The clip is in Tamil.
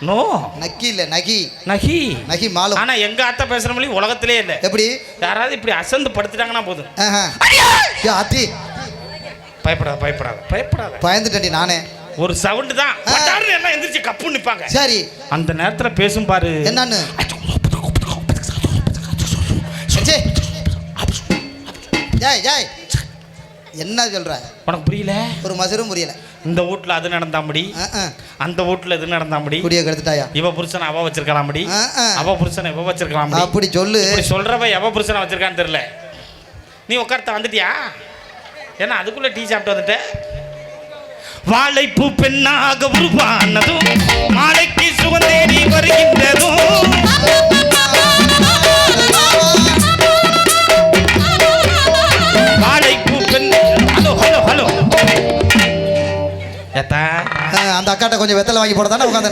நோ. நக்கி இல்ல நகி. நகி. நகி மாலும். ஆனா எங்க அத்தை பேசுற மொழி உலகத்திலே இல்ல. எப்படி? யாராவது இப்படி அசந்து படுத்துட்டாங்கன்னா போதும். அத்தி. பயப்படாத பயப்படாத பயப்படாத. பயந்துட்டேன்டி நானே. ஒரு சவுண்டு தான். எல்லாம் எந்திரிச்சு கப்பு நிப்பாங்க. சரி. அந்த நேரத்துல பேசும் பாரு. என்னன்னு. ஜாய் ஜாய் என்ன சொல்ற? உனக்கு புரியல? ஒரு மசரும் புரியல. இந்த வீட்ல அது நடந்தாம்படி அஹ், அஹ். அந்த வீட்ல இது நடந்தாம்படி குடிய கெடுத்துட்டாயா? இவ புருஷனை அவ வச்சிருக்கலாம்படி. அவ புருஷனை இவ வச்சிருக்கலாம்படி அப்படி சொல்லு. சொல்றவ எவ புருஷனை வச்சிருக்கான்னு தெரியல. நீ உட்கார்த்த வந்துட்டியா? ஏன்னா அதுக்குள்ள டீ சாப்பிட்டு வந்துட்ட. வாழைப்பூ பெண்ணாக உருவானதும் மாலைக்கு அந்த அக்காட்ட கொஞ்சம் வெத்தலை வாங்கி போட தானே உட்காந்து